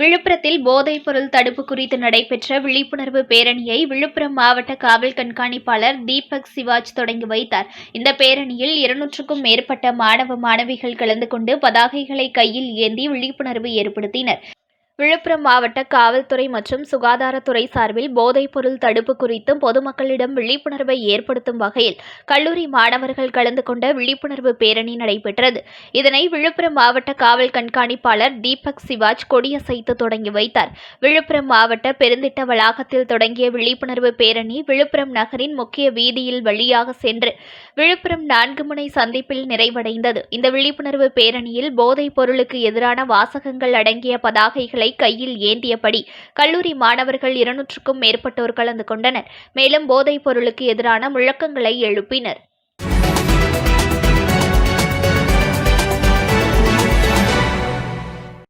விழுப்புரத்தில் போதைப்பொருள் தடுப்பு குறித்து நடைபெற்ற விழிப்புணர்வு பேரணியை விழுப்புரம் மாவட்ட காவல் கண்காணிப்பாளர் தீபக் சிவாஜ் தொடங்கி வைத்தார். இந்த பேரணியில் இருநூற்றுக்கும் மேற்பட்ட மாணவ மாணவிகள் கலந்து கொண்டு பதாகைகளை கையில் ஏந்தி விழிப்புணர்வு ஏற்படுத்தினர். விழுப்புரம் மாவட்ட காவல்துறை மற்றும் சுகாதாரத்துறை சார்பில் போதைப்பொருள் தடுப்பு குறித்தும் பொதுமக்களிடம் விழிப்புணர்வை ஏற்படுத்தும் வகையில் கல்லூரி மாணவர்கள் கலந்து கொண்ட விழிப்புணர்வு பேரணி நடைபெற்றது. இதனை விழுப்புரம் மாவட்ட காவல் கண்காணிப்பாளர் தீபக் சிவாஜ் கொடியசைத்து தொடங்கி வைத்தார். விழுப்புரம் மாவட்ட பெருந்திட்ட வளாகத்தில் தொடங்கிய விழிப்புணர்வு பேரணி விழுப்புரம் நகரின் முக்கிய வீதியில் வழியாக சென்று விழுப்புரம் நான்கு முனை சந்திப்பில் நிறைவடைந்தது. இந்த விழிப்புணர்வு பேரணியில் போதைப் பொருளுக்கு எதிரான வாசகங்கள் அடங்கிய பதாகைகளை கையில் ஏந்தியபடி கல்லூரி மாணவர்கள் இருநூற்றுக்கும் மேற்பட்டோர் கலந்து கொண்டனர். மேலும் போதைப் பொருளுக்கு எதிரான முழக்கங்களை எழுப்பினர்.